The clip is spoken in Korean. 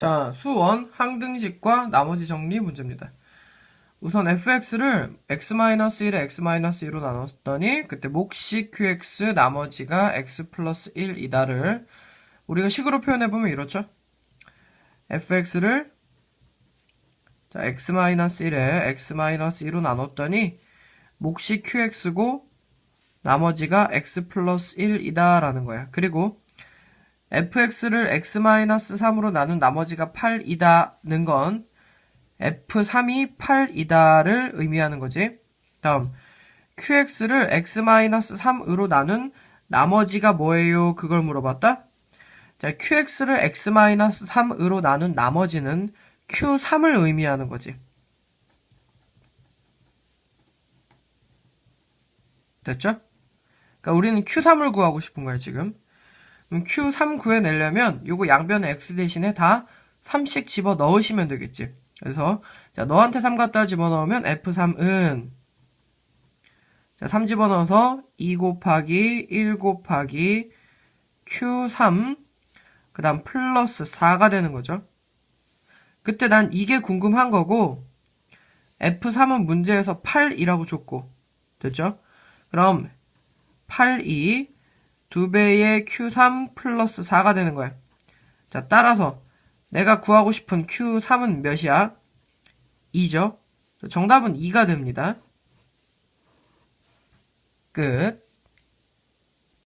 자, 수원 항등식과 나머지 정리 문제입니다. 우선 fx를 x-1에 x-2로 나눴더니 그때 몫이 qx 나머지가 x 플러스 1이다를 우리가 식으로 표현해보면 이렇죠. fx를 자, x-1에 x-2로 나눴더니 몫이 qx고 나머지가 x 플러스 1이다 라는 거야. 그리고 fx를 x-3으로 나눈 나머지가 8이다는 건 f3이 8이다를 의미하는 거지. 다음 qx를 x-3으로 나눈 나머지가 뭐예요? 그걸 물어봤다. 자, qx를 x-3으로 나눈 나머지는 q3을 의미하는 거지. 됐죠? 그러니까 우리는 q3을 구하고 싶은 거야, 지금. 그럼 q3 구해내려면 요거 양변에 x 대신에 다 3씩 집어 넣으시면 되겠지. 그래서 자 너한테 3 갖다 집어넣으면 f3은 자, 3 집어넣어서 2 곱하기 1 곱하기 q3 그 다음 플러스 4가 되는 거죠. 그때 난 이게 궁금한 거고 f3은 문제에서 8이라고 줬고 됐죠? 그럼 8이 2배의 q3 플러스 4가 되는 거야. 자, 따라서 내가 구하고 싶은 q3은 몇이야? 2죠? 정답은 2가 됩니다. 끝.